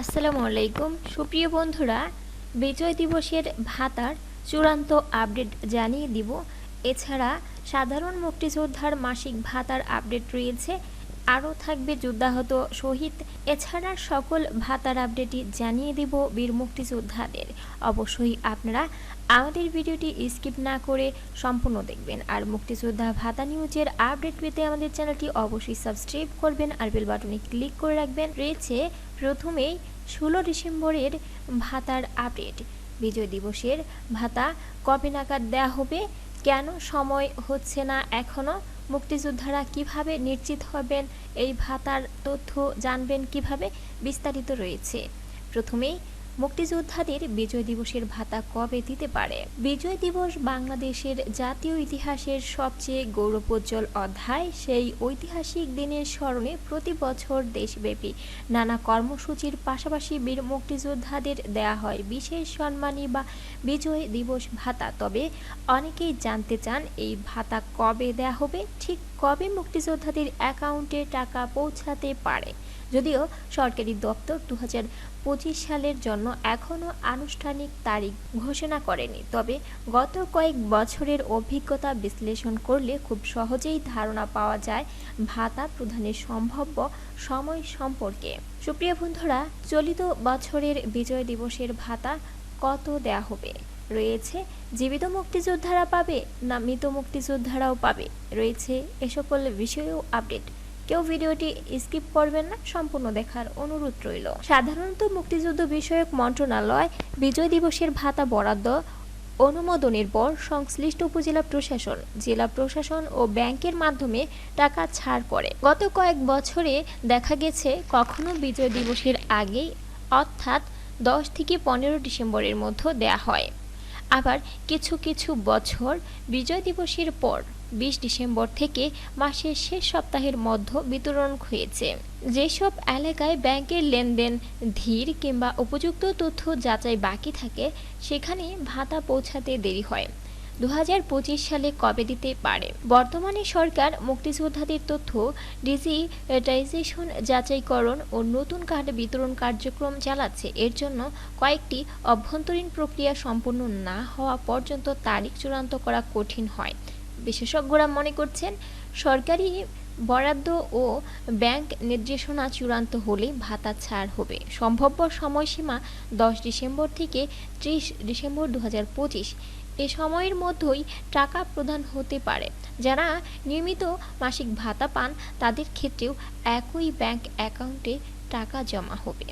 আসসালামু আলাইকুম। সুপ্রিয় বন্ধুরা, বিজয় দিবসের ভাতার চূড়ান্ত আপডেট জানিয়ে দিব। এছাড়া সাধারণ মুক্তিযোদ্ধার মাসিক ভাতার আপডেট রয়েছে, আরও থাকবে যুদ্ধাহত শহীদ। এছাড়া সকল ভাতার আপডেটই জানিয়ে দেব বীর মুক্তিযোদ্ধাদের। অবশ্যই আপনারা আমাদের ভিডিওটি স্কিপ না করে সম্পূর্ণ দেখবেন। আর মুক্তিযোদ্ধা ভাতা নিউজের আপডেট পেতে আমাদের চ্যানেলটি অবশ্যই সাবস্ক্রাইব করবেন আর বেল বাটনে ক্লিক করে রাখবেন। রয়েছে প্রথমেই ষোলো ডিসেম্বরের ভাতার আপডেট। বিজয় দিবসের ভাতা কবে নাগাদ দেওয়া হবে? কেন সময় হচ্ছে না এখনও মুক্তিযোদ্ধারা কীভাবে নিশ্চিত হবেন? এই ভাতার তথ্য জানবেন কীভাবে? বিস্তারিত রয়েছে। প্রথমেই মুক্তিযোদ্ধাদের বিজয় দিবসের ভাতা কবে দিতে পারে? বিজয় দিবস বাংলাদেশের জাতীয় ইতিহাসের সবচেয়ে গৌরবোজ্জ্বল অধ্যায়। সেই ঐতিহাসিক দিনের স্মরণে প্রতি বছর দেশব্যাপী নানা কর্মসূচির পাশাপাশি বীর মুক্তিযোদ্ধাদের দেয়া হয় বিশেষ সম্মানী বা বিজয় দিবস ভাতা। তবে অনেকেই জানতে চান, এই ভাতা কবে দেয়া হবে? ঠিক কবে মুক্তিযোদ্ধাদের অ্যাকাউন্টে টাকা পৌঁছাতে পারে? যদিও সরকারি দপ্তর দু সালের জন্য এখনও আনুষ্ঠানিক তারিখ ঘোষণা করেনি। তবে গত কয়েক বছরের অভিজ্ঞতা বিশ্লেষণ করলে খুব সহজেই ধারণা পাওয়া যায় ভাতা প্রদানের সম্ভাব্য সময় সম্পর্কে। সুপ্রিয় বন্ধুরা, চলিত বছরের বিজয় দিবসের ভাতা কত দেয়া হবে? রয়েছে, জীবিত মুক্তিযোদ্ধারা পাবে না মৃত মুক্তিযোদ্ধারাও পাবে? রয়েছে এ সকল বিষয়েও আপডেট। কেউ ভিডিওটি স্কিপ করবেন না, সম্পূর্ণ দেখার অনুরোধ রইল। সাধারণত মুক্তিযুদ্ধ বিষয়ক মন্ত্রণালয় বিজয় দিবসের ভাতা বরাদ্দ, অনুমোদনের পর সংশ্লিষ্ট উপজেলা প্রশাসন, জেলা প্রশাসন ও ব্যাংকের মাধ্যমে টাকা ছাড় করে। গত কয়েক বছরে দেখা গেছে কখনো বিজয় দিবসের আগেই, অর্থাৎ দশ থেকে পনেরো ডিসেম্বরের মধ্যে দেয়া হয়। আবার কিছু কিছু বছর বিজয় দিবসের পর বিশ ডিসেম্বর থেকে মাসের শেষ সপ্তাহের মধ্য বিতরণ হয়েছে। যেসব এলাকায় ব্যাংকের লেনদেন ধীর কিংবা উপযুক্ত তথ্য যাচাই বাকি থাকে, সেখানে ভাতা পৌঁছাতে দেরি হয়। দুই হাজার পঁচিশ সালে কবে দিতে পারে? বর্তমানে সরকার মুক্তিযোদ্ধাদের তথ্য, ডিজিটাইজেশন, যাচাইকরণ ও নতুন কার্ড বিতরণ কার্যক্রম চালাচ্ছে। এর জন্য কয়েকটি অভ্যন্তরীণ প্রক্রিয়া সম্পূর্ণ না হওয়া পর্যন্ত তারিখ চূড়ান্ত করা কঠিন হয়। বিশেষজ্ঞরা মনে করছেন, সরকারি বরাদ্দ ও ব্যাংক নির্দেশনা চূড়ান্ত হলে ভাতা ছাড় হবে। সম্ভাব্য সময়সীমা দশ ডিসেম্বর থেকে ত্রিশ ডিসেম্বর দু হাজার পঁচিশ। এ সময়ের মধ্যেই টাকা প্রদান হতে পারে। যারা নিয়মিত মাসিক ভাতা পান, তাদের ক্ষেত্রেও একই ব্যাংক অ্যাকাউন্টে টাকা জমা হবে।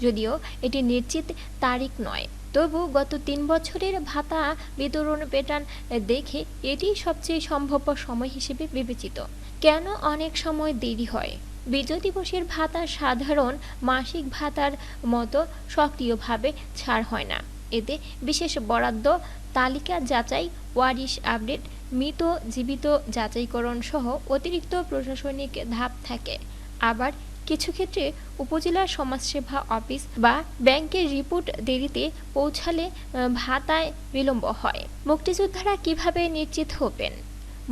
যদিও এটি নিশ্চিত তারিখ নয়। তবু গত তিন বছরের ভাতা বিতরণ প্যাটার্ন দেখে এটি সবচেয়ে সম্ভাব্য সময় হিসেবে বিবেচিত। কেন অনেক সময় দেরি হয়? বিজয় দিবসের ভাতা সাধারণ মাসিক ভাতার মতো সক্রিয়ভাবে ছাড় হয় না। এতে বিশেষ বরাদ্দ, তালিকা যাচাই, ওয়ারিশ আপডেট, মৃত জীবিত যাচাইকরণ সহ অতিরিক্ত প্রশাসনিক ধাপ থাকে। আবার কিছু ক্ষেত্রে উপজেলা সমাজসেবা অফিস বা ব্যাংকের রিপোর্ট দেরিতে পৌঁছালে ভাতায় বিলম্ব হয়। মুক্তিযোদ্ধারা কীভাবে নিশ্চিত হবেন?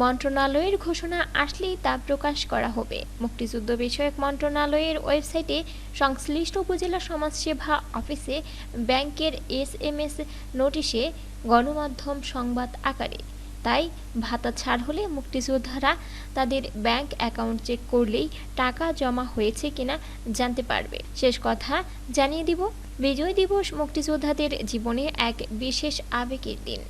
মন্ত্রণালয়ের ঘোষণা আসলেই তা প্রকাশ করা হবে। মুক্তিযুদ্ধ বিষয়ক মন্ত্রণালয়ের ওয়েবসাইটে সংশ্লিষ্ট উপজেলা সমাজসেবা অফিসে ব্যাংকের এস এম এস নোটিশে গণমাধ্যম সংবাদ আকারে তাই ভাতা ছাড় হলে মুক্তিযোদ্ধারা তাদের ব্যাংক অ্যাকাউন্ট চেক করলেই টাকা জমা হয়েছে কিনা জানতে পারবে। শেষ কথা জানিয়ে দিব, বিজয় দিবস মুক্তিযোদ্ধাদের জীবনে এক বিশেষ আবেগের দিন।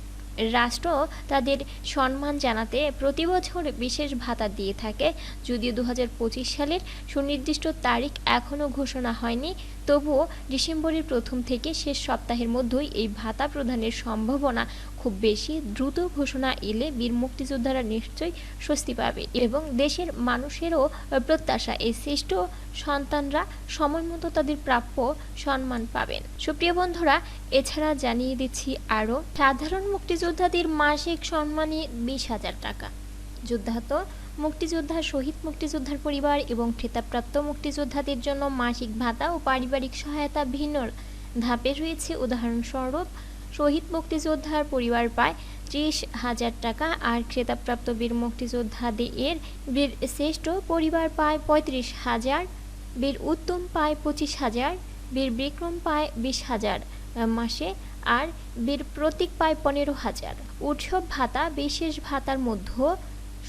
রাষ্ট্র তাদের সম্মান জানাতে প্রতি বছর বিশেষ ভাতা দিয়ে থাকে। যদিও দু হাজার পঁচিশ সালের সুনির্দিষ্ট তারিখ এখনও ঘোষণা হয়নি, তবুও ডিসেম্বরের প্রথম থেকে শেষ সপ্তাহের মধ্যেই এই ভাতা প্রদানের সম্ভাবনা খুব বেশি দ্রুত ঘোষণা এলে বীর মুক্তিযোদ্ধারা নিশ্চয়ই স্বস্তি পাবে এবং দেশের মানুষেরও প্রত্যাশা। এই শ্রেষ্ঠ সন্তানরা সময় মতো তাদের প্রাপ্য সম্মান পাবেন। সুপ্রিয় বন্ধুরা, এছাড়া জানিয়ে দিচ্ছি আরও। সাধারণ মুক্তিযোদ্ধাদের মাসিক সম্মানী বিশ হাজার টাকা। যুদ্ধাহত মুক্তিযোদ্ধা, শহীদ মুক্তিযোদ্ধার পরিবার এবং খেতাবপ্রাপ্ত মুক্তিযোদ্ধাদের জন্য মাসিক ভাতা ও পারিবারিক সহায়তা ভিন্ন ধাপে রয়েছে। উদাহরণস্বরূপ শহীদ মুক্তিযোদ্ধার পরিবার পায় ত্রিশ হাজার টাকা, আর খেতাবপ্রাপ্ত বীর মুক্তিযোদ্ধাদের বীর শ্রেষ্ঠ পরিবার পায় পঁয়ত্রিশ হাজার, বীর উত্তম পায় পঁচিশ হাজার, বীর বিক্রম পায় বিশ হাজার মাসে, আর বীর প্রতীক পায় পনেরো হাজার। উৎসব ভাতা, বিশেষ ভাতার মধ্যে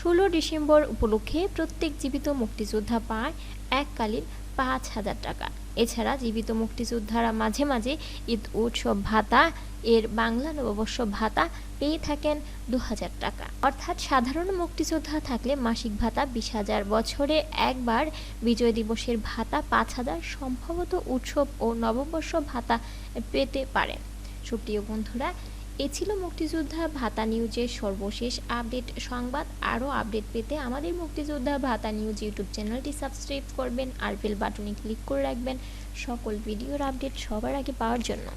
ষোলো ডিসেম্বর উপলক্ষে প্রত্যেক জীবিত মুক্তিযোদ্ধা পায় এককালীন পাঁচ হাজার টাকা। এছাড়া জীবিত মুক্তিযোদ্ধারা মাঝে মাঝে ঈদ, উৎসব, ভাতা, এর বাংলা নববর্ষ ভাতা পেয়ে থাকেন দু হাজার টাকা। অর্থাৎ সাধারণ মুক্তিযোদ্ধা থাকলে মাসিক ভাতা বিশ হাজার, বছরে একবার বিজয় দিবসের ভাতা পাঁচ হাজার সম্ভবত উৎসব ও নববর্ষ ভাতা পেতে পারেন। সুপ্রিয় বন্ধুরা এ ছিল মুক্তিযোদ্ধা ভাতা নিউজের সর্বশেষ আপডেট সংবাদ। আরও আপডেট পেতে আমাদের মুক্তিযোদ্ধা ভাতা নিউজ ইউটিউব চ্যানেলটি সাবস্ক্রাইব করবেন আর বেল বাটনে ক্লিক করে রাখবেন। সকল ভিডিওর আপডেট সবার আগে পাওয়ার জন্য।